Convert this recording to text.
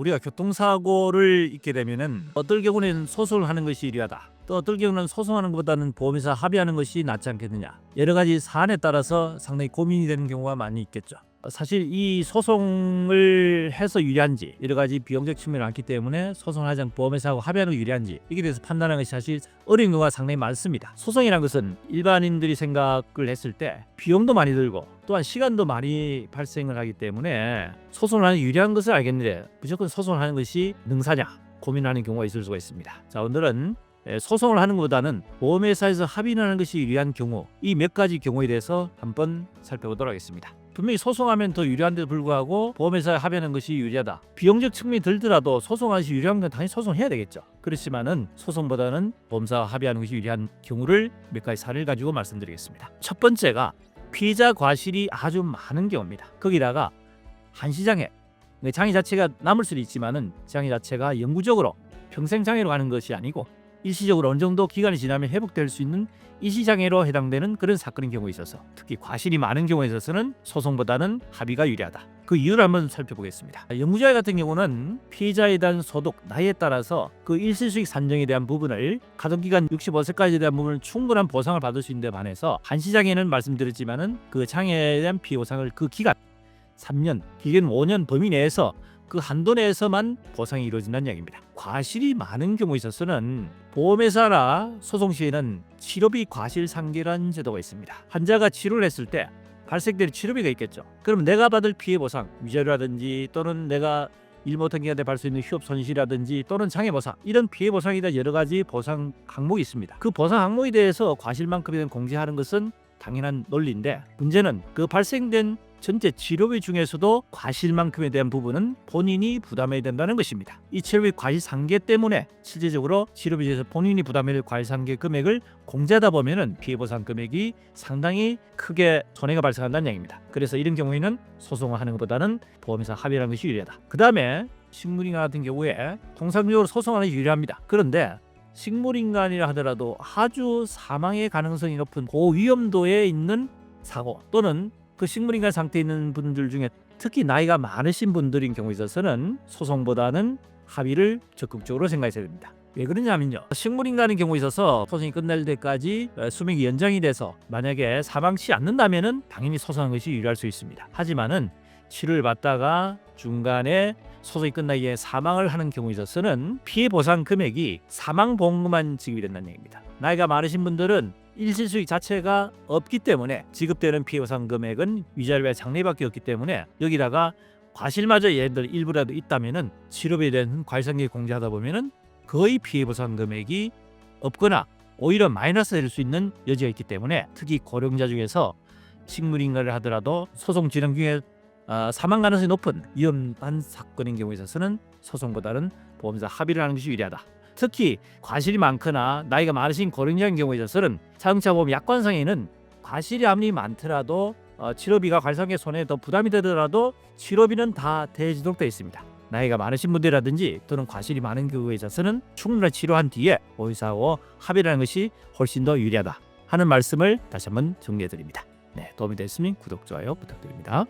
우리가 교통사고를 입게 되면은 어떨 경우는 소송을 하는 것이 유리하다. 또 어떨 경우는 소송하는 것보다는 보험회사 합의하는 것이 낫지 않겠느냐. 여러 가지 사안에 따라서 상당히 고민이 되는 경우가 많이 있겠죠. 사실 이 소송을 해서 유리한지 여러 가지 비용적 측면이 많기 때문에 소송을 하지 않고 보험회사하고 합의하는 게 유리한지 이게 대해서 판단하는 것이 사실 어려운 경우가 상당히 많습니다. 소송이라는 것은 일반인들이 생각을 했을 때 비용도 많이 들고 또한 시간도 많이 발생을 하기 때문에 소송을 하는 게 유리한 것을 알겠는데 무조건 소송을 하는 것이 능사냐 고민하는 경우가 있을 수가 있습니다. 자 오늘은 에, 소송을 하는 것보다는 보험회사에서 합의를 하는 것이 유리한 경우 이 몇 가지 경우에 대해서 한번 살펴보도록 하겠습니다. 분명히 소송하면 더 유리한데도 불구하고 보험회사에 합의하는 것이 유리하다. 비용적 측면이 들더라도 소송하는 것이 유리한 건 당연히 소송해야 되겠죠. 그렇지만은 소송보다는 보험사와 합의하는 것이 유리한 경우를 몇 가지 사례를 가지고 말씀드리겠습니다. 첫 번째가 피해자 과실이 아주 많은 경우입니다. 거기다가 한시장애 네, 장애 자체가 남을 수도 있지만은 장애 자체가 영구적으로 평생 장애로 가는 것이 아니고 일시적으로 어느 정도 기간이 지나면 회복될 수 있는 일시장애로 해당되는 그런 사건인 경우에 있어서 특히 과실이 많은 경우에 있어서는 소송보다는 합의가 유리하다. 그 이유를 한번 살펴보겠습니다. 영구자의 같은 경우는 피해자에 대한 소득, 나이에 따라서 그 일시수익 산정에 대한 부분을 가동기간 65세까지에 대한 부분을 충분한 보상을 받을 수 있는 데 반해서 한시장애는 말씀드렸지만은 그 장애에 대한 피해 보상을 그 기간 3년, 길게는 5년 범위 내에서 그 한도 내에서만 보상이 이루어진다는 이야기입니다. 과실이 많은 경우에 있어서는 보험회사나 소송 시에는 치료비 과실 상계라는 제도가 있습니다. 환자가 치료를 했을 때 발생되는 치료비가 있겠죠. 그럼 내가 받을 피해 보상, 위자료라든지 또는 내가 일 못한 기간에 발수 있는 휴업 손실이라든지 또는 장애 보상 이런 피해 대한 여러 가지 보상 항목이 있습니다. 그 보상 항목에 대해서 과실만큼에 대한 공제하는 것은 당연한 논리인데 문제는 그 발생된 전체 치료비 중에서도 과실만큼에 대한 부분은 본인이 부담해야 된다는 것입니다. 이 치료비 과실 상계 때문에 실제적으로 치료비에서 본인이 부담해야 될 과실 상계 금액을 공제하다 보면은 피해 보상 금액이 상당히 크게 손해가 발생한다는 얘기입니다. 그래서 이런 경우에는 소송을 하는 것보다는 보험회사 합의라는 것이 유리하다. 그 다음에 식물인간 같은 경우에 통상적으로 소송하는 게 유리합니다. 그런데 식물인간이라 하더라도 아주 사망의 가능성이 높은 고위험도에 있는 사고 또는 그 식물인간 상태에 있는 분들 중에 특히 나이가 많으신 분들인 경우에 있어서는 소송보다는 합의를 적극적으로 생각해야 됩니다. 왜 그러냐면요. 식물인간인 경우에 있어서 소송이 끝날 때까지 어, 수명이 연장이 돼서 만약에 사망치 않는다면은 당연히 소송하는 것이 유리할 수 있습니다. 하지만은 치료를 받다가 중간에 소송이 끝나기에 사망을 하는 경우에 있어서는 피해 보상 금액이 사망 보험금만 지급이 된다는 얘기입니다. 나이가 많으신 분들은 일시 수익 자체가 없기 때문에 지급되는 피해 보상 금액은 위자료와 장례밖에 없기 때문에 여기다가 과실마저 들어 일부라도 있다면은 치료비에 대한 과실상계 공제하다 보면은 거의 피해 보상 금액이 없거나 오히려 마이너스 될 수 있는 여지가 있기 때문에 특히 고령자 중에서 식물인간을 하더라도 소송 진행 중에 아, 사망 가능성이 높은 위험한 사건인 경우에 있어서는 소송보다는 보험사 합의를 하는 것이 유리하다. 특히 과실이 많거나 나이가 많으신 고령자인 경우에 있어서는 자동차 보험 약관상에는 과실이 아무리 많더라도 어, 치료비가 관상의 손에 더 부담이 되더라도 치료비는 다 대지도록 되어 있습니다. 나이가 많으신 분들이라든지 또는 과실이 많은 경우에 있어서는 충분한 치료한 뒤에 보험사하고 합의를 하는 것이 훨씬 더 유리하다 하는 말씀을 다시 한번 정리해 드립니다. 네, 도움이 됐으면 구독, 좋아요 부탁드립니다.